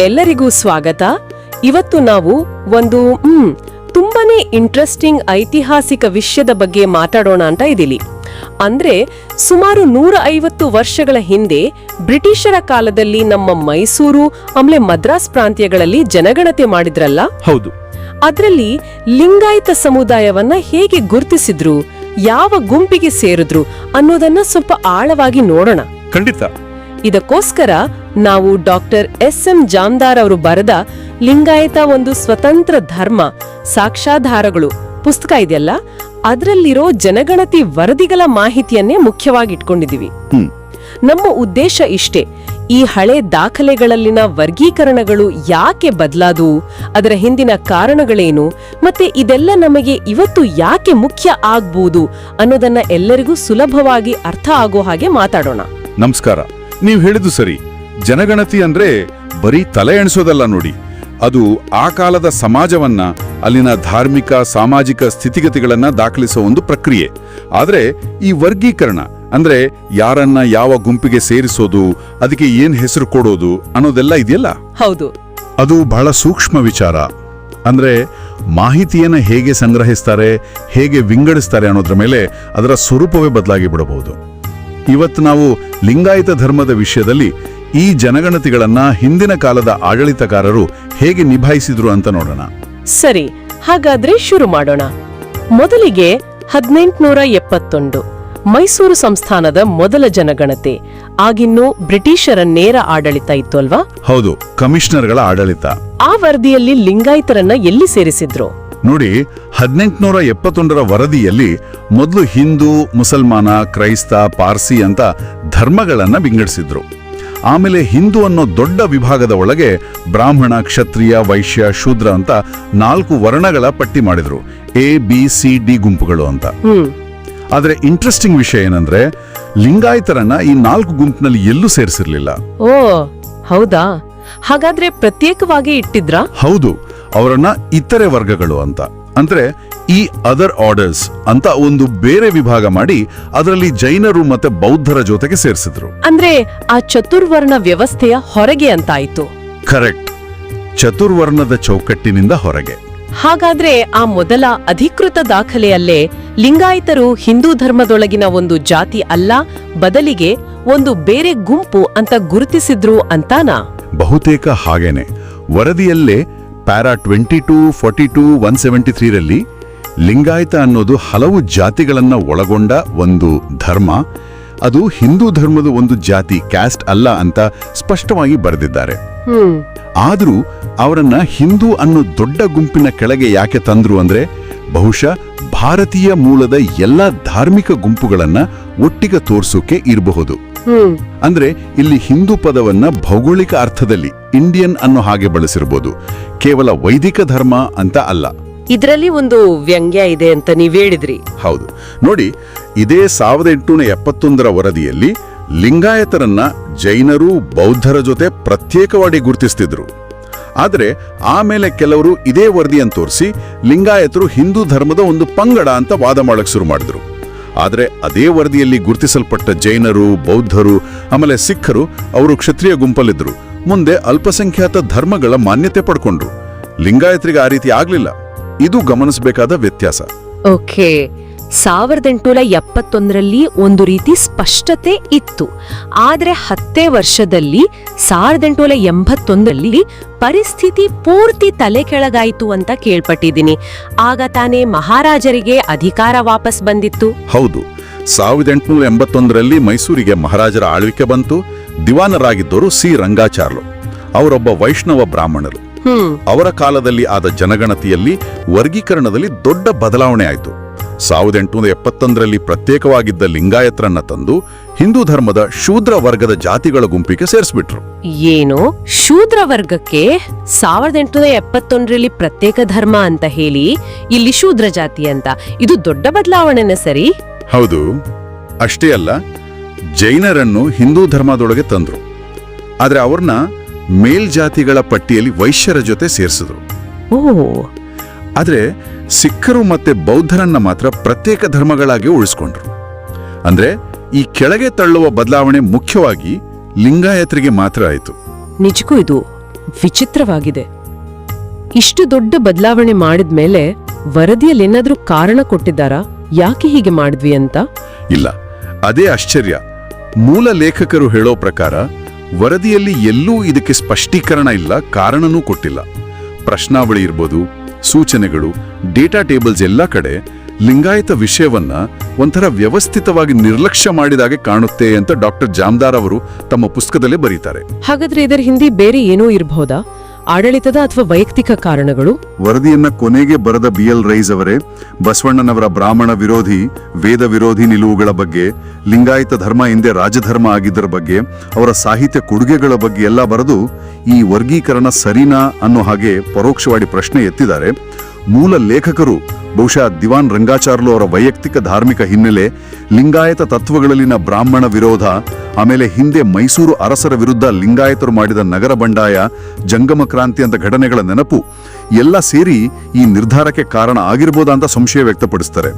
ಎಲ್ಲರಿಗೂ ಸ್ವಾಗತ. ಇವತ್ತು ನಾವು ಒಂದು ಹ್ಮ್ ತುಂಬಾನೇ ಇಂಟ್ರೆಸ್ಟಿಂಗ್ ಐತಿಹಾಸಿಕ ವಿಷಯದ ಬಗ್ಗೆ ಮಾತಾಡೋಣ ಅಂತ ಇದ್ದೀವಿ ಅಂದ್ರೆ ಸುಮಾರು ನೂರ ಐವತ್ತು ವರ್ಷಗಳ ಹಿಂದೆ ಬ್ರಿಟಿಷರ ಕಾಲದಲ್ಲಿ ನಮ್ಮ ಮೈಸೂರು ಆಮೇಲೆ ಮದ್ರಾಸ್ ಪ್ರಾಂತ್ಯಗಳಲ್ಲಿ ಜನಗಣತಿ ಮಾಡಿದ್ರಲ್ಲ? ಹೌದು. ಅದರಲ್ಲಿ ಲಿಂಗಾಯತ ಸಮುದಾಯವನ್ನ ಹೇಗೆ ಗುರುತಿಸಿದ್ರು ಯಾವ ಗುಂಪಿಗೆ ಸೇರಿದ್ರು ಅನ್ನೋದನ್ನ ಸ್ವಲ್ಪ ಆಳವಾಗಿ ನೋಡೋಣ. ಖಂಡಿತ. ಇದಕ್ಕೋಸ್ಕರ ನಾವು ಡಾಕ್ಟರ್ ಎಸ್ ಎಂ ಜಾಮ್ದಾರ್ ಅವರು ಬರೆದ ಲಿಂಗಾಯತ ಒಂದು ಸ್ವತಂತ್ರ ಧರ್ಮ ಸಾಕ್ಷಾಧಾರಗಳು ಪುಸ್ತಕ ಇದೆಯಲ್ಲ? ಅದರಲ್ಲಿರೋ ಜನಗಣತಿ ವರದಿಗಳ ಮಾಹಿತಿಯನ್ನೇ ಮುಖ್ಯವಾಗಿ ಇಟ್ಕೊಂಡಿದೀವಿ ನಮ್ಮ ಉದ್ದೇಶ ಇಷ್ಟೇ ಈ ಹಳೆ ದಾಖಲೆಗಳಲ್ಲಿನ ವರ್ಗೀಕರಣಗಳು ಯಾಕೆ ಬದಲಾದವು ಅದರ ಹಿಂದಿನ ಕಾರಣಗಳೇನು ಮತ್ತೆ ಇದೆಲ್ಲ ನಮಗೆ ಇವತ್ತು ಯಾಕೆ ಮುಖ್ಯ ಆಗ್ಬೋದು ಅನ್ನೋದನ್ನ ಎಲ್ಲರಿಗೂ ಸುಲಭವಾಗಿ ಅರ್ಥ ಆಗೋ ಹಾಗೆ ಮಾತಾಡೋಣ. ನಮಸ್ಕಾರ. ನೀವು ಹೇಳಿದ್ದು ಸರಿ. ಜನಗಣತಿ ಅಂದ್ರೆ ಬರೀ ತಲೆ ಎಣಿಸೋದಲ್ಲ ನೋಡಿ. ಅದು ಆ ಕಾಲದ ಸಮಾಜವನ್ನ ಅಲ್ಲಿನ ಧಾರ್ಮಿಕ ಸಾಮಾಜಿಕ ಸ್ಥಿತಿಗತಿಗಳನ್ನ ದಾಖಲಿಸೋ ಒಂದು ಪ್ರಕ್ರಿಯೆ. ಆದರೆ ಈ ವರ್ಗೀಕರಣ ಅಂದ್ರೆ ಯಾರನ್ನ ಯಾವ ಗುಂಪಿಗೆ ಸೇರಿಸೋದು ಅದಕ್ಕೆ ಏನ್ ಹೆಸರು ಕೊಡೋದು ಅನ್ನೋದೆಲ್ಲ ಇದೆಯಲ್ಲ? ಹೌದು. ಅದು ಬಹಳ ಸೂಕ್ಷ್ಮ ವಿಚಾರ. ಅಂದ್ರೆ ಮಾಹಿತಿಯನ್ನ ಹೇಗೆ ಸಂಗ್ರಹಿಸ್ತಾರೆ ಹೇಗೆ ವಿಂಗಡಿಸ್ತಾರೆ ಅನ್ನೋದ್ರ ಮೇಲೆ ಅದರ ಸ್ವರೂಪವೇ ಬದಲಾಗಿ ಬಿಡಬಹುದು. ಇವತ್ತು ನಾವು ಲಿಂಗಾಯತ ಧರ್ಮದ ವಿಷಯದಲ್ಲಿ ಈ ಜನಗಣತಿಗಳನ್ನ ಹಿಂದಿನ ಕಾಲದ ಆಡಳಿತಗಾರರು ಹೇಗೆ ನಿಭಾಯಿಸಿದ್ರು ಅಂತ ನೋಡೋಣ. ಸರಿ ಹಾಗಾದ್ರೆ ಶುರು ಮಾಡೋಣ. ಮೊದಲಿಗೆ ಹದಿನೆಂಟುನೂರ ಎಪ್ಪತ್ತೊಂದು ಮೈಸೂರು ಸಂಸ್ಥಾನದ ಮೊದಲ ಜನಗಣತಿ ಆಗಿನ್ನೂ ಬ್ರಿಟಿಷರ ನೇರ ಆಡಳಿತ ಇತ್ತು ಅಲ್ವಾ? ಹೌದು ಕಮಿಷನರ್ಗಳ ಆಡಳಿತ. ಆ ವರದಿಯಲ್ಲಿ ಲಿಂಗಾಯತರನ್ನ ಎಲ್ಲಿ ಸೇರಿಸಿದ್ರು? ನೋಡಿ ಹದಿನೆಂಟುನೂರ ಎಪ್ಪತ್ತೊಂದರ ವರದಿಯಲ್ಲಿ ಮೊದಲು ಹಿಂದೂ ಮುಸಲ್ಮಾನ ಕ್ರೈಸ್ತ ಪಾರ್ಸಿ ಅಂತ ಧರ್ಮಗಳನ್ನು ವಿಂಗಡಿಸಿದ್ರು. ಆಮೇಲೆ ಹಿಂದೂ ಅನ್ನೋ ದೊಡ್ಡ ವಿಭಾಗದ ಒಳಗೆ ಬ್ರಾಹ್ಮಣ ಕ್ಷತ್ರಿಯ ವೈಶ್ಯ ಶೂದ್ರ ಅಂತ ನಾಲ್ಕು ವರ್ಣಗಳ ಪಟ್ಟಿ ಮಾಡಿದ್ರು. ಎ ಬಿ ಸಿ ಡಿ ಗುಂಪುಗಳು ಅಂತ. ಆದ್ರೆ ಇಂಟ್ರೆಸ್ಟಿಂಗ್ ವಿಷಯ ಏನಂದ್ರೆ ಲಿಂಗಾಯತರನ್ನ ಈ ನಾಲ್ಕು ಗುಂಪಿನಲ್ಲಿ ಎಲ್ಲೂ ಸೇರಿಸಿರ್ಲಿಲ್ಲ. ಓ ಹೌದಾ? ಹಾಗಾದ್ರೆ ಪ್ರತ್ಯೇಕವಾಗಿ ಇಟ್ಟಿದ್ರಾ? ಹೌದು. ಅವರನ್ನ ಇತರೆ ವರ್ಗಗಳು ಅಂತ. ಅಂದ್ರೆ ಈ ಅದರ್ ಆರ್ಡರ್ಸ್ ಅಂತ ಒಂದು ಬೇರೆ ವಿಭಾಗ ಮಾಡಿ ಅದರಲ್ಲಿ ಜೈನರು ಮತ್ತೆ ಬೌದ್ಧರ ಜೊತೆಗೆ ಸೇರಿಸಿದ್ರು. ಅಂದ್ರೆ ಆ ಚತುರ್ವರ್ಣ ವ್ಯವಸ್ಥೆಯ ಹೊರಗೆ ಅಂತಾಯ್ತು. ಕರೆಕ್ಟ್ ಚತುರ್ವರ್ಣದ ಚೌಕಟ್ಟಿನಿಂದ ಹೊರಗೆ. ಹಾಗಾದ್ರೆ ಆ ಮೊದಲ ಅಧಿಕೃತ ದಾಖಲೆಯಲ್ಲೇ ಲಿಂಗಾಯತರು ಹಿಂದೂ ಧರ್ಮದೊಳಗಿನ ಒಂದು ಜಾತಿ ಅಲ್ಲ ಬದಲಿಗೆ ಒಂದು ಬೇರೆ ಗುಂಪು ಅಂತ ಗುರುತಿಸಿದ್ರು ಅಂತಾನ? ಬಹುತೇಕ ಹಾಗೇನೆ. ವರದಿಯಲ್ಲೇ para twenty two forty two one seventy ತ್ರೀರಲ್ಲಿ Lingayat ಅನ್ನೋದು ಹಲವು ಜಾತಿಗಳನ್ನ ಒಳಗೊಂಡ ಒಂದು ಧರ್ಮ. ಅದು ಹಿಂದೂ ಧರ್ಮದ ಒಂದು ಜಾತಿ ಕ್ಯಾಸ್ಟ್ ಅಲ್ಲ ಅಂತ ಸ್ಪಷ್ಟವಾಗಿ ಬರೆದಿದ್ದಾರೆ. ಆದರೂ ಅವರನ್ನ ಹಿಂದೂ ಅನ್ನೋ ದೊಡ್ಡ ಗುಂಪಿನ ಕೆಳಗೆ ಯಾಕೆ ತಂದ್ರು ಅಂದ್ರೆ ಬಹುಶಃ ಭಾರತೀಯ ಮೂಲದ ಎಲ್ಲ ಧಾರ್ಮಿಕ ಗುಂಪುಗಳನ್ನ ಒಟ್ಟಿಗೆ ತೋರ್ಸೋಕೆ ಇರಬಹುದು. ಅಂದ್ರೆ ಇಲ್ಲಿ ಹಿಂದೂ ಪದವನ್ನ ಭೌಗೋಳಿಕ ಅರ್ಥದಲ್ಲಿ ಇಂಡಿಯನ್ ಅನ್ನೋ ಹಾಗೆ ಬಳಸಿರ್ಬೋದು. ಕೇವಲ ವೈದಿಕ ಧರ್ಮ ಅಂತ ಅಲ್ಲ. ಇದರಲ್ಲಿ ಒಂದು ವ್ಯಂಗ್ಯ ಇದೆ ಅಂತ ನೀವ್ ಹೇಳಿದ್ರಿ. ಹೌದು. ನೋಡಿ ಇದೇ ಸಾವಿರದ ಎಂಟುನೂರ ಎಪ್ಪತ್ತೊಂದರ ವರದಿಯಲ್ಲಿ ಲಿಂಗಾಯತರನ್ನ ಜೈನರು ಬೌದ್ಧರ ಜೊತೆ ಪ್ರತ್ಯೇಕವಾಗಿ ಗುರುತಿಸ್ತಿದ್ರು. ಆದರೆ ಆಮೇಲೆ ಕೆಲವರು ಇದೇ ವರದಿಯನ್ನು ತೋರಿಸಿ ಲಿಂಗಾಯತರು ಹಿಂದೂ ಧರ್ಮದ ಒಂದು ಪಂಗಡ ಅಂತ ವಾದ ಮಾಡಕ್ ಶುರು ಮಾಡಿದ್ರು. ಆದರೆ ಅದೇ ವರದಿಯಲ್ಲಿ ಗುರುತಿಸಲ್ಪಟ್ಟ ಜೈನರು ಬೌದ್ಧರು ಆಮೇಲೆ ಸಿಖ್ಖರು ಅವರು ಕ್ಷತ್ರಿಯ ಗುಂಪಲ್ಲಿದ್ರು. ಮುಂದೆ ಅಲ್ಪಸಂಖ್ಯಾತ ಧರ್ಮಗಳ ಮಾನ್ಯತೆ ಪಡ್ಕೊಂಡ್ರು. ಲಿಂಗಾಯತ್ರಿಗೆ ಆ ರೀತಿ ಆಗ್ಲಿಲ್ಲ. ಇದು ಗಮನಿಸಬೇಕಾದ ವ್ಯತ್ಯಾಸ. ಓಕೆ. ಸಾವಿರದ ಎಂಟುನೂರ ಎಪ್ಪತ್ತೊಂದರಲ್ಲಿ ಒಂದು ರೀತಿ ಸ್ಪಷ್ಟತೆ ಇತ್ತು. ಆದರೆ ಹತ್ತೇ ವರ್ಷದಲ್ಲಿ ಸಾವಿರದ ಎಂಟುನೂರ ಎಂಬತ್ತೊಂದರಲ್ಲಿ ಪರಿಸ್ಥಿತಿ ಪೂರ್ತಿ ತಲೆ ಕೆಳಗಾಯಿತು ಅಂತ ಕೇಳ್ಪಟ್ಟಿದ್ದೀನಿ. ಆಗ ತಾನೇ ಮಹಾರಾಜರಿಗೆ ಅಧಿಕಾರ ವಾಪಸ್ ಬಂದಿತ್ತು. ಹೌದು. ಸಾವಿರದ ಎಂಟುನೂರ ಎಂಬತ್ತೊಂದರಲ್ಲಿ ಮೈಸೂರಿಗೆ ಮಹಾರಾಜರ ಆಳ್ವಿಕೆ ಬಂತು. ದಿವಾನರಾಗಿದ್ದವರು ಸಿ. ರಂಗಾಚಾರ್ಲು. ಅವರೊಬ್ಬ ವೈಷ್ಣವ ಬ್ರಾಹ್ಮಣರು. ಅವರ ಕಾಲದಲ್ಲಿ ಆದ ಜನಗಣತಿಯಲ್ಲಿ ವರ್ಗೀಕರಣದಲ್ಲಿ ದೊಡ್ಡ ಬದಲಾವಣೆ ಆಯಿತು. ಸಾವಿರದ ಎಂಟುನೂರ ಎಪ್ಪತ್ತೊಂದರಲ್ಲಿ ಪ್ರತ್ಯೇಕವಾಗಿದ್ದ ಲಿಂಗಾಯತ್ರನ್ನ ತಂದು ಹಿಂದೂ ಧರ್ಮದ ಶೂದ್ರ ವರ್ಗದ ಜಾತಿಗಳ ಗುಂಪಿಗೆ ಸೇರಿಸ್ಬಿಟ್ರು. ಏನು? ಶೂದ್ರ ವರ್ಗಕ್ಕೆ ಸಾವಿರದ ಎಂಟುನೂರ ಎಪ್ಪತ್ತೊಂದರಲ್ಲಿ ಪ್ರತ್ಯೇಕ ಧರ್ಮ ಅಂತ ಹೇಳಿ ಇಲ್ಲಿ ಶೂದ್ರ ಜಾತಿ ಅಂತ. ಇದು ದೊಡ್ಡ ಬದಲಾವಣೆನ ಸರಿ? ಹೌದು. ಅಷ್ಟೇ ಅಲ್ಲ ಜೈನರನ್ನು ಹಿಂದೂ ಧರ್ಮದೊಳಗೆ ತಂದ್ರು. ಆದ್ರೆ ಅವ್ರನ್ನ ಮೇಲ್ಜಾತಿಗಳ ಪಟ್ಟಿಯಲ್ಲಿ ವೈಶ್ಯರ ಜೊತೆ ಸೇರಿಸಿದ್ರು. ಓ. ಆದ್ರೆ ಸಿಖ್ಖರು ಮತ್ತೆ ಬೌದ್ಧರನ್ನ ಮಾತ್ರ ಪ್ರತ್ಯೇಕ ಧರ್ಮಗಳಾಗಿ ಉಳಿಸ್ಕೊಂಡ್ರು. ಅಂದ್ರೆ ಈ ಕೆಳಗೆ ತಳ್ಳುವ ಬದಲಾವಣೆ ಮುಖ್ಯವಾಗಿ ಲಿಂಗಾಯತರಿಗೆ ಮಾತ್ರ ಆಯಿತು. ನಿಜಕ್ಕೂ ಇದು ವಿಚಿತ್ರವಾಗಿದೆ. ಇಷ್ಟು ದೊಡ್ಡ ಬದಲಾವಣೆ ಮಾಡಿದ್ಮೇಲೆ ವರದಿಯಲ್ಲಿ ಏನಾದರೂ ಕಾರಣ ಕೊಟ್ಟಿದ್ದಾರಾ? ಯಾಕೆ ಹೀಗೆ ಮಾಡಿದ್ವಿ ಅಂತ? ಇಲ್ಲ ಅದೇ ಆಶ್ಚರ್ಯ. ಮೂಲ ಲೇಖಕರು ಹೇಳೋ ಪ್ರಕಾರ, ವರದಿಯಲ್ಲಿ ಎಲ್ಲೂ ಇದಕ್ಕೆ ಸ್ಪಷ್ಟೀಕರಣ ಇಲ್ಲ, ಕಾರಣನೂ ಕೊಟ್ಟಿಲ್ಲ. ಪ್ರಶ್ನಾವಳಿ ಇರ್ಬೋದು, ಸೂಚನೆಗಳು, ಡೇಟಾ ಟೇಬಲ್ಸ್ ಎಲ್ಲ ಕಡೆ ಲಿಂಗಾಯತ ವಿಷಯವನ್ನ ಒಂಥರ ವ್ಯವಸ್ಥಿತವಾಗಿ ನಿರ್ಲಕ್ಷ್ಯ ಮಾಡಿದಾಗೆ ಕಾಣುತ್ತೆ ಅಂತ ಡಾಕ್ಟರ್ ಜಾಮ್ದಾರ್ ಅವರು ತಮ್ಮ ಪುಸ್ತಕದಲ್ಲೇ ಬರೀತಾರೆ. ಹಾಗಾದ್ರೆ ಇದರ ಹಿಂದೆ ಬೇರೆ ಏನೂ ಇರಬಹುದಾ ಆಡಳಿತದ ಅಥವಾ ವೈಯಕ್ತಿಕ ಕಾರಣಗಳು? ವರದಿಯನ್ನ ಕೊನೆಗೆ ಬರೆದ ಬಿ ಎಲ್ ರೈಸ್ ಅವರೇ, ಬಸವಣ್ಣನವರ ಬ್ರಾಹ್ಮಣ ವಿರೋಧಿ, ವೇದ ವಿರೋಧಿ ನಿಲುವುಗಳ ಬಗ್ಗೆ, ಲಿಂಗಾಯತ ಧರ್ಮ ಹಿಂದೆ ರಾಜಧರ್ಮ ಆಗಿದ್ದರ ಬಗ್ಗೆ, ಅವರ ಸಾಹಿತ್ಯ ಕೊಡುಗೆಗಳ ಬಗ್ಗೆ ಎಲ್ಲ ಬರೆದು ಈ ವರ್ಗೀಕರಣ ಸರಿನಾ ಅನ್ನೋ ಹಾಗೆ ಪರೋಕ್ಷವಾಗಿ ಪ್ರಶ್ನೆ ಎತ್ತಿದ್ದಾರೆ. ಮೂಲ ಲೇಖಕರು ಬಹುಶಃ ದಿವಾನ್ ರಂಗಾಚಾರ್ಲು ಅವರ ವೈಯಕ್ತಿಕ ಧಾರ್ಮಿಕ ಹಿನ್ನೆಲೆ ಲಿಂಗಾಯತ ತತ್ವಗಳಲ್ಲಿನ ಬ್ರಾಹ್ಮಣ ವಿರೋಧ ಆಮೇಲೆ ಹಿಂದೆ ಮೈಸೂರು ಅರಸರ ವಿರುದ್ಧ ಲಿಂಗಾಯತರು ಮಾಡಿದ ನಗರ ಬಂಡಾಯ ಜಂಗಮ ಕ್ರಾಂತಿ ಅಂತ ಘಟನೆಗಳ ನೆನಪು ಎಲ್ಲ ಸೇರಿ ಈ ನಿರ್ಧಾರಕ್ಕೆ ಕಾರಣ ಆಗಿರ್ಬೋದಾ ಅಂತ ಸಂಶಯ ವ್ಯಕ್ತಪಡಿಸ್ತಾರೆ.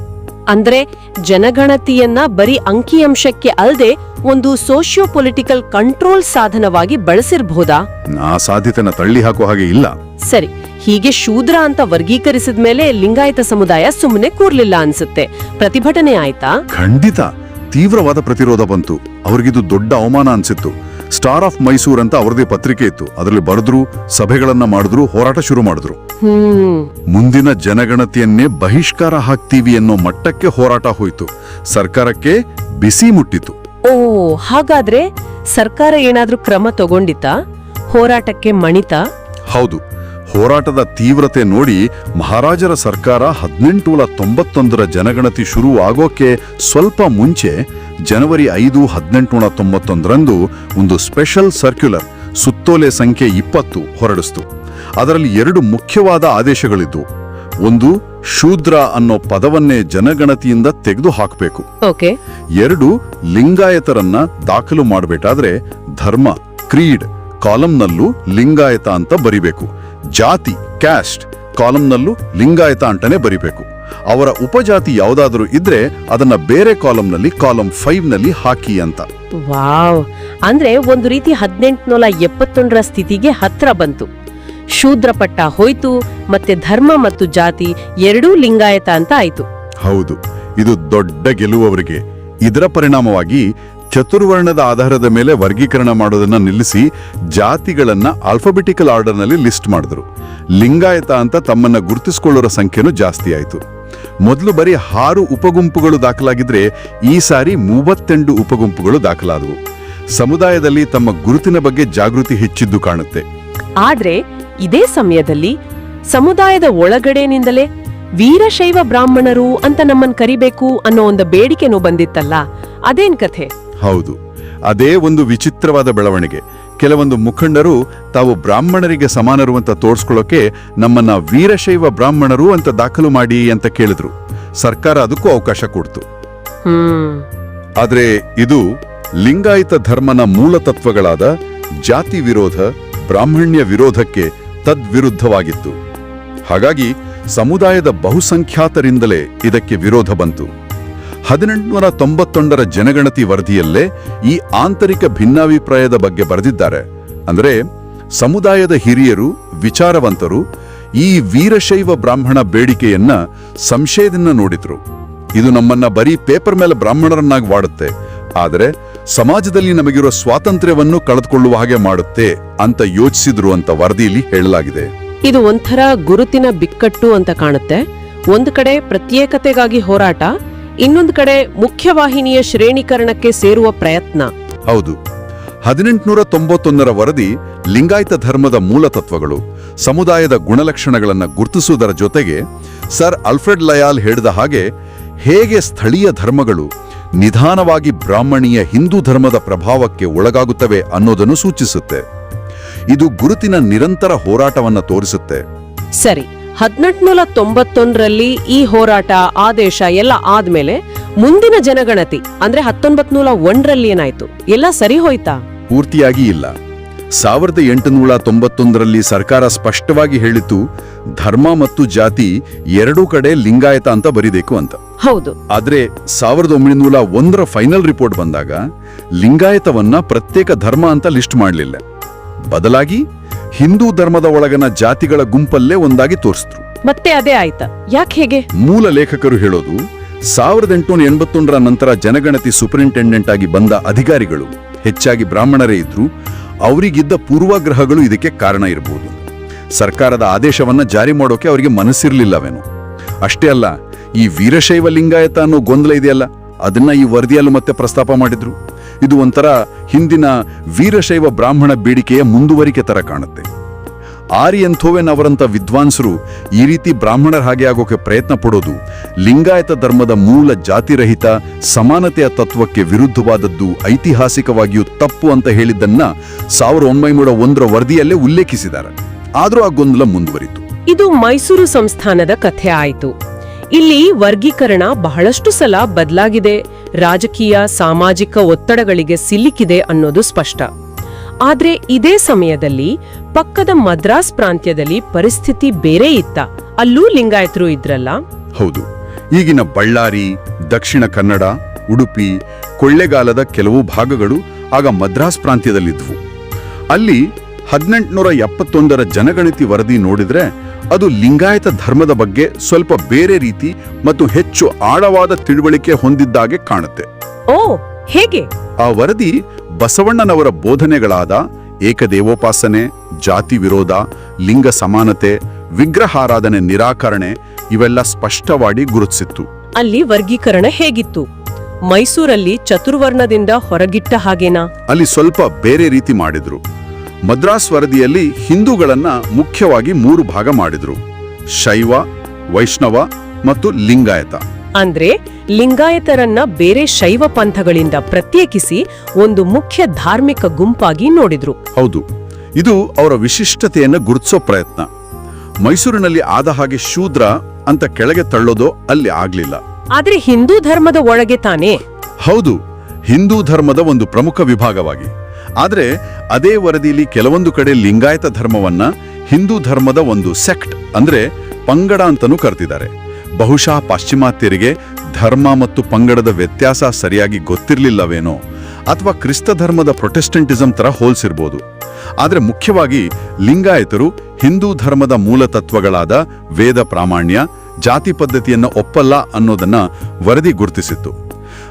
ಅಂದ್ರೆ ಜನಗಣತಿಯನ್ನ ಬರೀ ಅಂಕಿಅಂಶಕ್ಕೆ ಅಲ್ಲದೆ ಒಂದು ಸೋಶಿಯೋ ಪೊಲಿಟಿಕಲ್ ಕಂಟ್ರೋಲ್ ಸಾಧನವಾಗಿ ಬಳಸಿರಬಹುದಾ ಆ ಸಾಧ್ಯತೆನ ತಳ್ಳಿ ಹಾಕೋ ಹಾಗೆ ಇಲ್ಲ. ಸರಿ ಹೀಗೆ ಶೂದ್ರ ಅಂತ ವರ್ಗೀಕರಿಸಿದ ಮೇಲೆ ಲಿಂಗಾಯತ ಸಮುದಾಯ ಸುಮ್ಮನೆ ಕೂರ್ಲಿಲ್ಲ ಅನ್ಸುತ್ತೆ. ಪ್ರತಿಭಟನೆ ಆಯ್ತಾ? ಖಂಡಿತ. ತೀವ್ರವಾದ ಪ್ರತಿರೋಧ ಬಂತು. ಅವ್ರಿಗಿದು ದೊಡ್ಡ ಅವಮಾನ ಅನ್ಸಿತ್ತು. ಸ್ಟಾರ್ ಆಫ್ ಮೈಸೂರ್ ಅಂತ ಅವರದೇ ಪತ್ರಿಕೆ ಇತ್ತು. ಅದರಲ್ಲಿ ಬರೆದ್ರು ಸಭೆಗಳನ್ನ ಮಾಡಿದ್ರು ಹೋರಾಟ ಶುರು ಮಾಡಿದ್ರು. ಮುಂದಿನ ಜನಗಣತಿಯನ್ನೇ ಬಹಿಷ್ಕಾರ ಹಾಕ್ತೀವಿ ಅನ್ನೋ ಮಟ್ಟಕ್ಕೆ ಹೋರಾಟ ಹೋಯ್ತು. ಸರ್ಕಾರಕ್ಕೆ ಬಿಸಿ ಮುಟ್ಟಿತು ಓ ಹಾಗಾದ್ರೆ ಸರ್ಕಾರ ಏನಾದ್ರೂ ಕ್ರಮ ತಗೊಂಡಿತಾ ಹೋರಾಟಕ್ಕೆ ಮಣಿತಾ? ಹೌದು. ಹೋರಾಟದ ತೀವ್ರತೆ ನೋಡಿ ಮಹಾರಾಜರ ಸರ್ಕಾರ ಹದಿನೆಂಟುನೂರ ತೊಂಬತ್ತೊಂದರ ಜನಗಣತಿ ಶುರು ಆಗೋಕೆ ಸ್ವಲ್ಪ ಮುಂಚೆ ಜನವರಿ ಐದು ಹದಿನೆಂಟುನೂರ ತೊಂಬತ್ತೊಂದರಂದು ಒಂದು ಸ್ಪೆಷಲ್ ಸರ್ಕ್ಯುಲರ್ ಸುತ್ತೋಲೆ ಸಂಖ್ಯೆ ಇಪ್ಪತ್ತು ಹೊರಡಿಸ್ತು. ಅದರಲ್ಲಿ ಎರಡು ಮುಖ್ಯವಾದ ಆದೇಶಗಳಿದ್ದು ಒಂದು ಶೂದ್ರ ಅನ್ನೋ ಪದವನ್ನೇ ಜನಗಣತಿಯಿಂದ ತೆಗೆದು ಹಾಕಬೇಕು ಎರಡು ಲಿಂಗಾಯತರನ್ನ ದಾಖಲು ಮಾಡಬೇಕಾದ್ರೆ ಧರ್ಮ ಕ್ರೀಡ್ ಕಾಲಂನಲ್ಲೂ ಲಿಂಗಾಯತ ಅಂತ ಬರಿಬೇಕು. ಜಾತಿ ಕ್ಯಾಸ್ಟ್ ಕಾಲಂನಲ್ಲೂ ಲಿಂಗಾಯತ ಅಂಟನೆ ಬರಿಬೇಕು. ಅವರ ಉಪಜಾತಿ ಯಾವುದಾದರೂ ಇದ್ರೆ ಅದನ್ನ ಬೇರೆ ಕಾಲಂನಲ್ಲಿ ಕಾಲಂ ಫೈವ್ನಲ್ಲಿ ಹಾಕಿ ಅಂತ. ವಾವ್. ಅಂದ್ರೆ ಒಂದು ರೀತಿ ಹದಿನೆಂಟುನೂರ ಎಪ್ಪತ್ತೊಂದರ ಸ್ಥಿತಿಗೆ ಹತ್ರ ಬಂತು. ಶೂದ್ರ ಪಟ್ಟ ಹೋಯ್ತು ಮತ್ತೆ ಧರ್ಮ ಮತ್ತು ಜಾತಿ ಎರಡೂ ಲಿಂಗಾಯತ ಅಂತ ಆಯ್ತು. ಹೌದು ಇದು ದೊಡ್ಡ ಗೆಲುವು ಅವರಿಗೆ ಇದರ ಪರಿಣಾಮವಾಗಿ ಚತುರ್ವರ್ಣದ ಆಧಾರದ ಮೇಲೆ ವರ್ಗೀಕರಣ ಮಾಡೋದನ್ನ ನಿಲ್ಲಿಸಿ ಜಾತಿಗಳನ್ನ ಆಲ್ಫಾಬೆಟಿಕಲ್ ಆರ್ಡರ್ನಲ್ಲಿ ಲಿಸ್ಟ್ ಮಾಡಿದ್ರು. ಲಿಂಗಾಯತ ಅಂತ ತಮ್ಮನ್ನ ಗುರುತಿಸಿಕೊಳ್ಳೋರ ಸಂಖ್ಯೆನೂ ಜಾಸ್ತಿ ಆಯಿತು. ಮೊದಲು ಬರೀ ಆರು ಉಪಗುಂಪುಗಳು ದಾಖಲಾಗಿದ್ರೆ ಈ ಸಾರಿ ಮೂವತ್ತೆಂಟು ಉಪಗುಂಪುಗಳು ದಾಖಲಾದವು. ಸಮುದಾಯದಲ್ಲಿ ತಮ್ಮ ಗುರುತಿನ ಬಗ್ಗೆ ಜಾಗೃತಿ ಹೆಚ್ಚಿದ್ದು ಕಾಣುತ್ತೆ. ಆದ್ರೆ ಇದೇ ಸಮಯದಲ್ಲಿ ಸಮುದಾಯದ ಒಳಗಡೆನಿಂದಲೇ ವೀರಶೈವ ಬ್ರಾಹ್ಮಣರು ಅಂತ ನಮ್ಮನ್ ಕರಿಬೇಕು ಅನ್ನೋ ಒಂದು ಬೇಡಿಕೆನೂ ಬಂದಿತ್ತಲ್ಲ, ಅದೇನ್ ಕಥೆ? ಹೌದು ಅದೇ ಒಂದು ವಿಚಿತ್ರವಾದ ಬೆಳವಣಿಗೆ. ಕೆಲವೊಂದು ಮುಖಂಡರು ತಾವು ಬ್ರಾಹ್ಮಣರಿಗೆ ಸಮಾನರು ಅಂತ ತೋರಿಸ್ಕೊಳ್ಳೋಕೆ ನಮ್ಮನ್ನ ವೀರಶೈವ ಬ್ರಾಹ್ಮಣರು ಅಂತ ದಾಖಲು ಮಾಡಿ ಅಂತ ಕೇಳಿದ್ರು. ಸರ್ಕಾರ ಅದಕ್ಕೂ ಅವಕಾಶ ಕೊಡ್ತು. ಆದರೆ ಇದು ಲಿಂಗಾಯತ ಧರ್ಮನ ಮೂಲ ತತ್ವಗಳಾದ ಜಾತಿ ವಿರೋಧ ಬ್ರಾಹ್ಮಣ್ಯ ವಿರೋಧಕ್ಕೆ ತದ್ವಿರುದ್ಧವಾಗಿತ್ತು. ಹಾಗಾಗಿ ಸಮುದಾಯದ ಬಹುಸಂಖ್ಯಾತರಿಂದಲೇ ಇದಕ್ಕೆ ವಿರೋಧ ಬಂತು. ಹದಿನೆಂಟುನೂರ ತೊಂಬತ್ತೊಂದರ ಜನಗಣತಿ ವರದಿಯಲ್ಲೇ ಈ ಆಂತರಿಕ ಭಿನ್ನಾಭಿಪ್ರಾಯದ ಬಗ್ಗೆ ಬರೆದಿದ್ದಾರೆ. ಅಂದರೆ, ಸಮುದಾಯದ ಹಿರಿಯರು, ವಿಚಾರವಂತರು ಈ ವೀರಶೈವ ಬ್ರಾಹ್ಮಣ ಬೇಡಿಕೆಯನ್ನ ಸಂಶಯದಿಂದ ನೋಡಿದ್ರು. ಇದು ನಮ್ಮನ್ನ ಬರೀ ಪೇಪರ್ ಮೇಲೆ ಬ್ರಾಹ್ಮಣರನ್ನಾಗಿ ಮಾಡುತ್ತೆ ಆದರೆ, ಸಮಾಜದಲ್ಲಿ ನಮಗಿರೋ ಸ್ವಾತಂತ್ರ್ಯವನ್ನು ಕಳೆದುಕೊಳ್ಳುವ ಹಾಗೆ ಮಾಡುತ್ತೆ ಅಂತ ಯೋಚಿಸಿದ್ರು ಅಂತ ವರದಿಯಲ್ಲಿ ಹೇಳಲಾಗಿದೆ. ಇದು ಒಂಥರ ಗುರುತಿನ ಬಿಕ್ಕಟ್ಟು ಅಂತ ಕಾಣುತ್ತೆ. ಒಂದು ಕಡೆ ಪ್ರತ್ಯೇಕತೆಗಾಗಿ ಹೋರಾಟ ಇನ್ನೊಂದು ಕಡೆ ಮುಖ್ಯವಾಹಿನಿಯ ಶ್ರೇಣೀಕರಣಕ್ಕೆ ಸೇರುವ ಪ್ರಯತ್ನ. ಹೌದು. ಹದಿನೆಂಟುನೂರ ತೊಂಬತ್ತೊಂದರ ವರದಿ ಲಿಂಗಾಯತ ಧರ್ಮದ ಮೂಲ ತತ್ವಗಳು ಸಮುದಾಯದ ಗುಣಲಕ್ಷಣಗಳನ್ನು ಗುರುತಿಸುವುದರ ಜೊತೆಗೆ ಸರ್ ಅಲ್ಫ್ರೆಡ್ ಲಯಾಲ್ ಹೇಳಿದ ಹಾಗೆ ಹೇಗೆ ಸ್ಥಳೀಯ ಧರ್ಮಗಳು ನಿಧಾನವಾಗಿ ಬ್ರಾಹ್ಮಣೀಯ ಹಿಂದೂ ಧರ್ಮದ ಪ್ರಭಾವಕ್ಕೆ ಒಳಗಾಗುತ್ತವೆ ಅನ್ನೋದನ್ನು ಸೂಚಿಸುತ್ತೆ. ಇದು ಗುರುತಿನ ನಿರಂತರ ಹೋರಾಟವನ್ನು ತೋರಿಸುತ್ತೆ. ಸರಿ. ಹದಿನೆಂಟುನೂರ ತೊಂಬತ್ತೊಂದರಲ್ಲಿ ಈ ಹೋರಾಟ ಆದೇಶ ಎಲ್ಲ ಆದ್ಮೇಲೆ ಮುಂದಿನ ಜನಗಣತಿ ಅಂದ್ರೆ ಹತ್ತೊಂಬತ್ ನೂರ ಒಂದರಲ್ಲಿ ಏನಾಯ್ತು? ಎಲ್ಲ ಸರಿ ಹೋಯ್ತಾ? ಪೂರ್ತಿಯಾಗಿ ಇಲ್ಲ. ಸಾವಿರದ ಎಂಟುನೂರ ತೊಂಬತ್ತೊಂದರಲ್ಲಿ ಸರ್ಕಾರ ಸ್ಪಷ್ಟವಾಗಿ ಹೇಳಿತು ಧರ್ಮ ಮತ್ತು ಜಾತಿ ಎರಡೂ ಕಡೆ ಲಿಂಗಾಯತ ಅಂತ ಬರಿಬೇಕು ಅಂತ. ಹೌದು. ಆದ್ರೆ ಸಾವಿರದ ಒಂಬೈನೂರ ಒಂದರ ಫೈನಲ್ ರಿಪೋರ್ಟ್ ಬಂದಾಗ ಲಿಂಗಾಯತವನ್ನ ಪ್ರತ್ಯೇಕ ಧರ್ಮ ಅಂತ ಲಿಸ್ಟ್ ಮಾಡಲಿಲ್ಲ. ಬದಲಾಗಿ ಹಿಂದೂ ಧರ್ಮದ ಒಳಗನ ಜಾತಿಗಳ ಗುಂಪಲ್ಲೇ ಒಂದಾಗಿ ತೋರಿಸಿದ್ರು. ಮತ್ತೆ ಅದೇ ಆಯ್ತಾ. ಯಾಕೆ ಹೇಗೆ? ಮೂಲ ಲೇಖಕರು ಹೇಳೋದು ಸಾವಿರದ ಎಂಟುನೂರ ಎಂಬತ್ತೊಂದರ ನಂತರ ಜನಗಣತಿ ಸೂಪರಿಂಟೆಂಡೆಂಟ್ ಆಗಿ ಬಂದ ಅಧಿಕಾರಿಗಳು ಹೆಚ್ಚಾಗಿ ಬ್ರಾಹ್ಮಣರೇ ಇದ್ರು ಅವರಿಗಿದ್ದ ಪೂರ್ವಾಗ್ರಹಗಳು ಇದಕ್ಕೆ ಕಾರಣ ಇರಬಹುದು ಸರ್ಕಾರದ ಆದೇಶವನ್ನ ಜಾರಿ ಮಾಡೋಕೆ ಅವರಿಗೆ ಮನಸ್ಸಿರಲಿಲ್ಲವೇನು. ಅಷ್ಟೇ ಅಲ್ಲ ಈ ವೀರಶೈವ ಲಿಂಗಾಯತ ಅನ್ನೋ ಗೊಂದಲ ಇದೆಯಲ್ಲ ಅದನ್ನ ಈ ವರದಿಯಲ್ಲೂ ಮತ್ತೆ ಪ್ರಸ್ತಾಪ ಮಾಡಿದ್ರು. ಇದು ಒಂಥರ ಹಿಂದಿನ ವೀರಶೈವ ಬ್ರಾಹ್ಮಣ ಬೇಡಿಕೆಯ ಮುಂದುವರಿಕೆ ತರ ಕಾಣುತ್ತೆ. ಆರ್ಯಂಥೋವೆನ್ ಅವರಂಥ ವಿದ್ವಾಂಸರು ಈ ರೀತಿ ಬ್ರಾಹ್ಮಣರ ಹಾಗೆ ಆಗೋಕೆ ಪ್ರಯತ್ನ ಪಡೋದು ಲಿಂಗಾಯತ ಧರ್ಮದ ಮೂಲ ಜಾತಿರಹಿತ ಸಮಾನತೆಯ ತತ್ವಕ್ಕೆ ವಿರುದ್ಧವಾದದ್ದು ಐತಿಹಾಸಿಕವಾಗಿಯೂ ತಪ್ಪು ಅಂತ ಹೇಳಿದ್ದನ್ನ ಸಾವಿರದ ಒಂಬೈನೂರ ಒಂದರ ವರದಿಯಲ್ಲೇ ಉಲ್ಲೇಖಿಸಿದ್ದಾರೆ. ಆದರೂ ಆ ಗೊಂದಲ ಮುಂದುವರಿತು. ಇದು ಮೈಸೂರು ಸಂಸ್ಥಾನದ ಕಥೆ ಆಯಿತು. ಇಲ್ಲಿ ವರ್ಗೀಕರಣ ಬಹಳಷ್ಟು ಸಲ ಬದಲಾಗಿದೆ. ರಾಜಕೀಯ, ಸಾಮಾಜಿಕ ಒತ್ತಡಗಳಿಗೆ ಸಿಲುಕಿದೆ ಅನ್ನೋದು ಸ್ಪಷ್ಟ. ಆದ್ರೆ ಇದೇ ಸಮಯದಲ್ಲಿ ಪಕ್ಕದ ಮದ್ರಾಸ್ ಪ್ರಾಂತ್ಯದಲ್ಲಿ ಪರಿಸ್ಥಿತಿ ಬೇರೆ ಇತ್ತ. ಅಲ್ಲೂ ಲಿಂಗಾಯತರು ಇದ್ರಲ್ಲ? ಹೌದು. ಈಗಿನ ಬಳ್ಳಾರಿ, ದಕ್ಷಿಣ ಕನ್ನಡ, ಉಡುಪಿ, ಕೊಳ್ಳೆಗಾಲದ ಕೆಲವು ಭಾಗಗಳು ಆಗ ಮದ್ರಾಸ್ ಪ್ರಾಂತ್ಯದಲ್ಲಿದ್ವು. ಅಲ್ಲಿ ಹದಿನೆಂಟುನೂರ ಎಪ್ಪತ್ತೊಂದರ ಜನಗಣತಿ ವರದಿ ನೋಡಿದ್ರೆ ಅದು ಲಿಂಗಾಯತ ಧರ್ಮದ ಬಗ್ಗೆ ಸ್ವಲ್ಪ ಬೇರೆ ರೀತಿ ಮತ್ತು ಹೆಚ್ಚು ಆಳವಾದ ತಿಳುವಳಿಕೆ ಹೊಂದಿದ್ದಾಗೆ ಕಾಣುತ್ತೆ. ಓ ಹೇಗೆ? ಆ ವರದಿ ಬಸವಣ್ಣನವರ ಬೋಧನೆಗಳಾದ ಏಕದೇವೋಪಾಸನೆ ಜಾತಿ ವಿರೋಧ ಲಿಂಗ ಸಮಾನತೆ ವಿಗ್ರಹಾರಾಧನೆ ನಿರಾಕರಣೆ ಇವೆಲ್ಲ ಸ್ಪಷ್ಟವಾಗಿ ಗುರುತಿಸಿತ್ತು. ಅಲ್ಲಿ ವರ್ಗೀಕರಣ ಹೇಗಿತ್ತು? ಮೈಸೂರಲ್ಲಿ ಚತುರ್ವರ್ಣದಿಂದ ಹೊರಗಿಟ್ಟ ಹಾಗೇನಾ? ಅಲ್ಲಿ ಸ್ವಲ್ಪ ಬೇರೆ ರೀತಿ ಮಾಡಿದ್ರು. ಮದ್ರಾಸ್ ವರದಿಯಲ್ಲಿ ಹಿಂದೂಗಳನ್ನ ಮುಖ್ಯವಾಗಿ ಮೂರು ಭಾಗ ಮಾಡಿದ್ರು. ಶೈವ ವೈಷ್ಣವ ಮತ್ತು ಲಿಂಗಾಯತ. ಅಂದ್ರೆ ಲಿಂಗಾಯತರನ್ನ ಬೇರೆ ಶೈವ ಪಂಥಗಳಿಂದ ಪ್ರತ್ಯೇಕಿಸಿ ಒಂದು ಮುಖ್ಯ ಧಾರ್ಮಿಕ ಗುಂಪಾಗಿ ನೋಡಿದ್ರು. ಹೌದು ಇದು ಅವರ ವಿಶಿಷ್ಟತೆಯನ್ನು ಗುರುತಿಸೋ ಪ್ರಯತ್ನ. ಮೈಸೂರಿನಲ್ಲಿ ಆದ ಹಾಗೆ ಶೂದ್ರ ಅಂತ ಕೆಳಗೆ ತಳ್ಳೋದು ಅಲ್ಲಿ ಆಗ್ಲಿಲ್ಲ. ಆದ್ರೆ ಹಿಂದೂ ಧರ್ಮದ ಒಳಗೆ ತಾನೇ? ಹೌದು ಹಿಂದೂ ಧರ್ಮದ ಒಂದು ಪ್ರಮುಖ ವಿಭಾಗವಾಗಿ. ಆದ್ರೆ ಅದೇ ವರದಿಯಲ್ಲಿ ಕೆಲವೊಂದು ಕಡೆ ಲಿಂಗಾಯತ ಧರ್ಮವನ್ನ ಹಿಂದೂ ಧರ್ಮದ ಒಂದು ಸೆಕ್ಟ್ ಅಂದ್ರೆ ಪಂಗಡ ಅಂತಲೂ ಕರೆದಿದ್ದಾರೆ. ಬಹುಶಃ ಪಾಶ್ಚಿಮಾತ್ಯರಿಗೆ ಧರ್ಮ ಮತ್ತು ಪಂಗಡದ ವ್ಯತ್ಯಾಸ ಸರಿಯಾಗಿ ಗೊತ್ತಿರಲಿಲ್ಲವೇನೋ ಅಥವಾ ಕ್ರಿಸ್ತ ಧರ್ಮದ ಪ್ರೊಟೆಸ್ಟೆಂಟಿಸಂ ಥರ ಹೋಲಿಸಿರ್ಬೋದು. ಆದರೆ ಮುಖ್ಯವಾಗಿ ಲಿಂಗಾಯತರು ಹಿಂದೂ ಧರ್ಮದ ಮೂಲ ತತ್ವಗಳಾದ ವೇದ ಪ್ರಾಮಾಣ್ಯ, ಜಾತಿ ಪದ್ಧತಿಯನ್ನ ಒಪ್ಪಲ್ಲ ಅನ್ನೋದನ್ನ ವರದಿ ಗುರುತಿಸಿತ್ತು.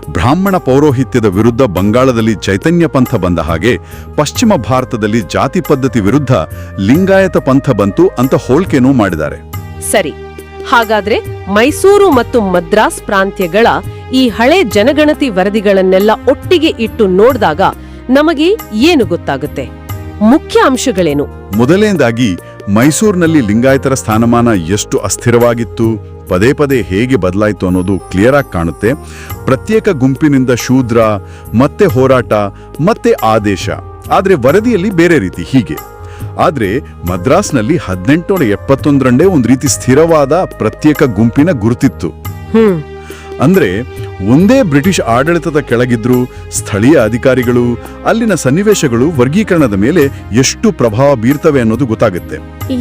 ಬ್ರಾಹ್ಮಣ ಪೌರೋಹಿತ್ಯದ ವಿರುದ್ಧ ಬಂಗಾಳದಲ್ಲಿ ಚೈತನ್ಯ ಪಂಥ ಬಂದ ಹಾಗೆ ಪಶ್ಚಿಮ ಭಾರತದಲ್ಲಿ ಜಾತಿ ಪದ್ಧತಿ ವಿರುದ್ಧ ಲಿಂಗಾಯತ ಪಂಥ ಬಂತು ಅಂತ ಹೋಲ್ಕೆನೂ ಮಾಡಿದ್ದಾರೆ. ಸರಿ ಹಾಗಾದ್ರೆ ಮೈಸೂರು ಮತ್ತು ಮದ್ರಾಸ್ ಪ್ರಾಂತ್ಯಗಳ ಈ ಹಳೆ ಜನಗಣತಿ ವರದಿಗಳನ್ನೆಲ್ಲ ಒಟ್ಟಿಗೆ ಇಟ್ಟು ನೋಡಿದಾಗ ನಮಗೆ ಏನು ಗೊತ್ತಾಗುತ್ತೆ? ಮುಖ್ಯ ಅಂಶಗಳೇನು? ಮೊದಲನೇದಾಗಿ ಮೈಸೂರಿನಲ್ಲಿ ಲಿಂಗಾಯತರ ಸ್ಥಾನಮಾನ ಎಷ್ಟು ಅಸ್ಥಿರವಾಗಿತ್ತು? ಪದೇ ಪದೇ ಹೇಗೆ ಬದಲಾಯಿತು ಅನ್ನೋದು ಕ್ಲಿಯರ್ ಆಗಿ ಕಾಣುತ್ತೆ. ಪ್ರತ್ಯೇಕ ಗುಂಪಿನಿಂದ ಶೂದ್ರ ಮತ್ತೆ ಹೋರಾಟ ಮತ್ತೆ ಆದೇಶ. ಆದ್ರೆ ವರದಿಯಲ್ಲಿ ಬೇರೆ ರೀತಿ ಹೀಗೆ. ಆದ್ರೆ ಮದ್ರಾಸ್ನಲ್ಲಿ ಹದಿನೆಂಟುನೂರ ಎಪ್ಪತ್ತೊಂದರಂಡೇ ಒಂದು ರೀತಿ ಸ್ಥಿರವಾದ ಪ್ರತ್ಯೇಕ ಗುಂಪಿನ ಗುರುತಿತ್ತು. ಅಂದ್ರೆ ಒಂದೇ ಬ್ರಿಟಿಷ್ ಆಡಳಿತದ ಕೆಳಗಿದ್ರು ಸ್ಥಳೀಯ ಅಧಿಕಾರಿಗಳು ಅಲ್ಲಿನ ಸನ್ನಿವೇಶಗಳು ವರ್ಗೀಕರಣದ ಮೇಲೆ ಎಷ್ಟು ಪ್ರಭಾವ ಬೀರ್ತವೆ ಅನ್ನೋದು ಗೊತ್ತಾಗುತ್ತೆ.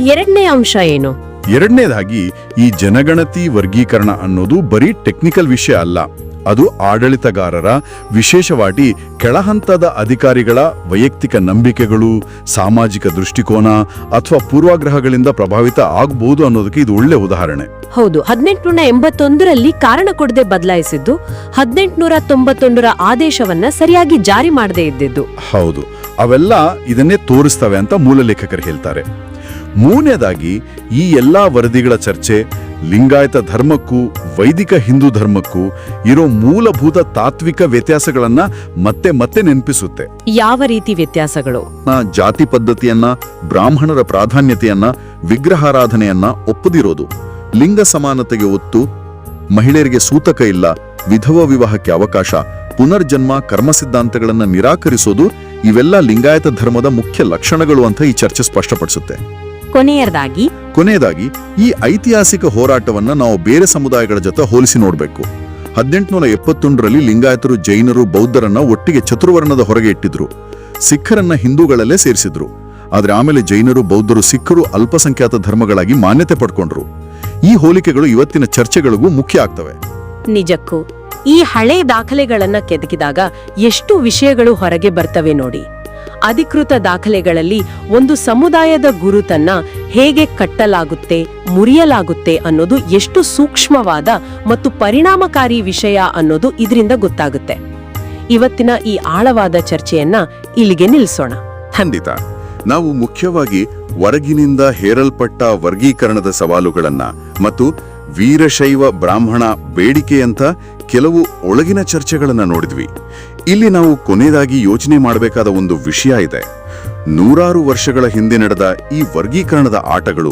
ಎರಡನೇ ಅಂಶ ಏನು? ಎರಡನೇದಾಗಿ ಈ ಜನಗಣತಿ ವರ್ಗೀಕರಣ ಅನ್ನೋದು ಬರೀ ಟೆಕ್ನಿಕಲ್ ವಿಷಯ ಅಲ್ಲ. ಅದು ಆಡಳಿತಗಾರರ ವಿಶೇಷವಾಗಿ ಕೆಳಹಂತದ ಅಧಿಕಾರಿಗಳ ವೈಯಕ್ತಿಕ ನಂಬಿಕೆಗಳು ಸಾಮಾಜಿಕ ದೃಷ್ಟಿಕೋನ ಅಥವಾ ಪೂರ್ವಾಗ್ರಹಗಳಿಂದ ಪ್ರಭಾವಿತ ಆಗಬಹುದು ಅನ್ನೋದಕ್ಕೆ ಇದು ಒಳ್ಳೆ ಉದಾಹರಣೆ. ಹೌದು ಹದಿನೆಂಟುನೂರ ಎಂಬತ್ತೊಂದರಲ್ಲಿ ಕಾರಣ ಕೊಡದೆ ಬದಲಾಯಿಸಿದ್ದು ಹದಿನೆಂಟುನೂರ ತೊಂಬತ್ತೊಂದರ ಆದೇಶವನ್ನ ಸರಿಯಾಗಿ ಜಾರಿ ಮಾಡದೇ ಇದ್ದಿದ್ದು. ಹೌದು ಅವೆಲ್ಲ ಇದನ್ನೇ ತೋರಿಸ್ತವೆ ಅಂತ ಮೂಲ ಲೇಖಕರು ಹೇಳ್ತಾರೆ. ಮೂರನೇದಾಗಿ ಈ ಎಲ್ಲಾ ವರದಿಗಳ ಚರ್ಚೆ ಲಿಂಗಾಯತ ಧರ್ಮಕ್ಕೂ ವೈದಿಕ ಹಿಂದೂ ಧರ್ಮಕ್ಕೂ ಇರೋ ಮೂಲಭೂತ ತಾತ್ವಿಕ ವ್ಯತ್ಯಾಸಗಳನ್ನ ಮತ್ತೆ ಮತ್ತೆ ನೆನಪಿಸುತ್ತೆ. ಯಾವ ರೀತಿ ವ್ಯತ್ಯಾಸಗಳು? ಜಾತಿ ಪದ್ಧತಿಯನ್ನ ಬ್ರಾಹ್ಮಣರ ಪ್ರಾಧಾನ್ಯತೆಯನ್ನ ವಿಗ್ರಹಾರಾಧನೆಯನ್ನ ಒಪ್ಪದಿರೋದು. ಲಿಂಗ ಸಮಾನತೆಗೆ ಒತ್ತು ಮಹಿಳೆಯರಿಗೆ ಸೂತಕ ಇಲ್ಲ ವಿಧವ ವಿವಾಹಕ್ಕೆ ಅವಕಾಶ ಪುನರ್ಜನ್ಮ ಕರ್ಮ ಸಿದ್ಧಾಂತಗಳನ್ನ ನಿರಾಕರಿಸೋದು ಇವೆಲ್ಲ ಲಿಂಗಾಯತ ಧರ್ಮದ ಮುಖ್ಯ ಲಕ್ಷಣಗಳು ಅಂತ ಈ ಚರ್ಚೆ ಸ್ಪಷ್ಟಪಡಿಸುತ್ತೆ. ಕೊನೆಯದಾಗಿ ಕೊನೆಯದಾಗಿ ಈ ಐತಿಹಾಸಿಕ ಹೋರಾಟವನ್ನ ನಾವು ಬೇರೆ ಸಮುದಾಯಗಳ ಜೊತೆ ಹೋಲಿಸಿ ನೋಡಬೇಕು. ಹದಿನೆಂಟುನೂರ ಎಪ್ಪತ್ತೊಂದರಲ್ಲಿ ಲಿಂಗಾಯತರು ಜೈನರು ಬೌದ್ಧರನ್ನ ಒಟ್ಟಿಗೆ ಚತುರ್ವರ್ಣದ ಹೊರಗೆ ಇಟ್ಟಿದ್ರು. ಸಿಖ್ಖರನ್ನ ಹಿಂದೂಗಳಲ್ಲೇ ಸೇರಿಸಿದ್ರು. ಆದರೆ ಆಮೇಲೆ ಜೈನರು ಬೌದ್ಧರು ಸಿಖ್ಖರು ಅಲ್ಪಸಂಖ್ಯಾತ ಧರ್ಮಗಳಾಗಿ ಮಾನ್ಯತೆ ಪಡ್ಕೊಂಡ್ರು. ಈ ಹೋಲಿಕೆಗಳು ಇವತ್ತಿನ ಚರ್ಚೆಗಳಿಗೂ ಮುಖ್ಯ ಆಗ್ತವೆ. ನಿಜಕ್ಕೂ ಈ ಹಳೆ ದಾಖಲೆಗಳನ್ನ ಕೆದಕಿದಾಗ ಎಷ್ಟು ವಿಷಯಗಳು ಹೊರಗೆ ಬರ್ತವೆ ನೋಡಿ. ಅಧಿಕೃತ ದಾಖಲೆಗಳಲ್ಲಿ ಒಂದು ಸಮುದಾಯದ ಗುರುತನ್ನ ಹೇಗೆ ಕಟ್ಟಲಾಗುತ್ತೆ, ಮುರಿಯಲಾಗುತ್ತೆ ಅನ್ನೋದು ಎಷ್ಟು ಸೂಕ್ಷ್ಮವಾದ ಮತ್ತು ಪರಿಣಾಮಕಾರಿ ವಿಷಯ ಅನ್ನೋದು ಇದರಿಂದ ಗೊತ್ತಾಗುತ್ತೆ. ಇವತ್ತಿನ ಈ ಆಳವಾದ ಚರ್ಚೆಯನ್ನ ಇಲ್ಲಿಗೆ ನಿಲ್ಲಿಸೋಣ ಖಂಡಿತ. ನಾವು ಮುಖ್ಯವಾಗಿ ಹೊರಗಿನಿಂದ ಹೇರಲ್ಪಟ್ಟ ವರ್ಗೀಕರಣದ ಸವಾಲುಗಳನ್ನ ಮತ್ತು ವೀರಶೈವ ಬ್ರಾಹ್ಮಣ ಬೇಡಿಕೆಯಂತ ಕೆಲವು ಒಳಗಿನ ಚರ್ಚೆಗಳನ್ನ ನೋಡಿದ್ವಿ. ಇಲ್ಲಿ ನಾವು ಕೊನೆಯದಾಗಿ ಯೋಚನೆ ಮಾಡಬೇಕಾದ ಒಂದು ವಿಷಯ ಇದೆ. ನೂರಾರು ವರ್ಷಗಳ ಹಿಂದೆ ನಡೆದ ಈ ವರ್ಗೀಕರಣದ ಆಟಗಳು,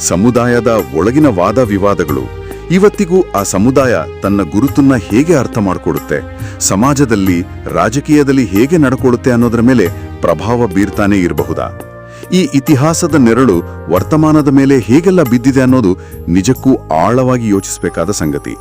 ಸಮುದಾಯದ ಒಳಗಿನ ವಾದ ವಿವಾದಗಳು, ಇವತ್ತಿಗೂ ಆ ಸಮುದಾಯ ತನ್ನ ಗುರುತನ್ನ ಹೇಗೆ ಅರ್ಥ ಮಾಡಿಕೊಡುತ್ತೆ, ಸಮಾಜದಲ್ಲಿ, ರಾಜಕೀಯದಲ್ಲಿ ಹೇಗೆ ನಡ್ಕೊಳ್ಳುತ್ತೆ ಅನ್ನೋದರ ಮೇಲೆ ಪ್ರಭಾವ ಬೀರ್ತಾನೆ ಇರಬಹುದಾ? ಈ ಇತಿಹಾಸದ ನೆರಳು ವರ್ತಮಾನದ ಮೇಲೆ ಹೇಗೆಲ್ಲ ಬಿದ್ದಿದೆ ಅನ್ನೋದು ನಿಜಕ್ಕೂ ಆಳವಾಗಿ ಯೋಚಿಸಬೇಕಾದ ಸಂಗತಿ.